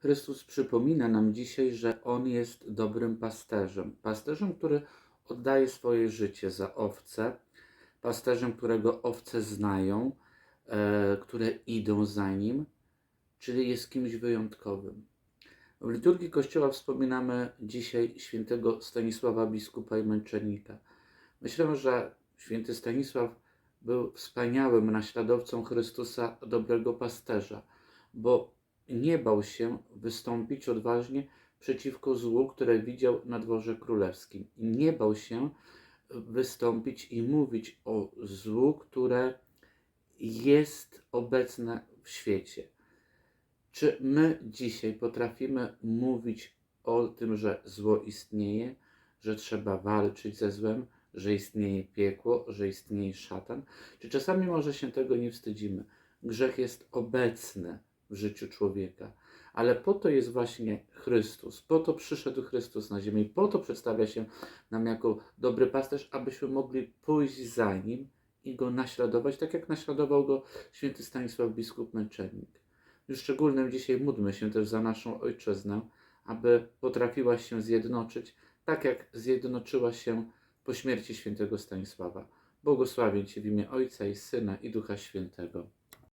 Chrystus przypomina nam dzisiaj, że On jest dobrym pasterzem. Pasterzem, który oddaje swoje życie za owce, pasterzem, którego owce znają, e, które idą za nim, czyli jest kimś wyjątkowym. W liturgii Kościoła wspominamy dzisiaj świętego Stanisława biskupa i męczennika. Myślę, że święty Stanisław był wspaniałym naśladowcą Chrystusa, dobrego pasterza, bo nie bał się wystąpić odważnie przeciwko złu, które widział na dworze królewskim. Nie bał się wystąpić i mówić o złu, które jest obecne w świecie. Czy my dzisiaj potrafimy mówić o tym, że zło istnieje, że trzeba walczyć ze złem, że istnieje piekło, że istnieje szatan? Czy czasami może się tego nie wstydzimy? Grzech jest obecny w życiu człowieka, ale po to jest właśnie Chrystus, po to przyszedł Chrystus na ziemię, po to przedstawia się nam jako dobry pasterz, abyśmy mogli pójść za nim i go naśladować, tak jak naśladował go święty Stanisław biskup męczennik. W szczególnym dzisiaj módlmy się też za naszą ojczyznę, aby potrafiła się zjednoczyć, tak jak zjednoczyła się po śmierci świętego Stanisława. Błogosławię Cię w imię Ojca i Syna i Ducha Świętego.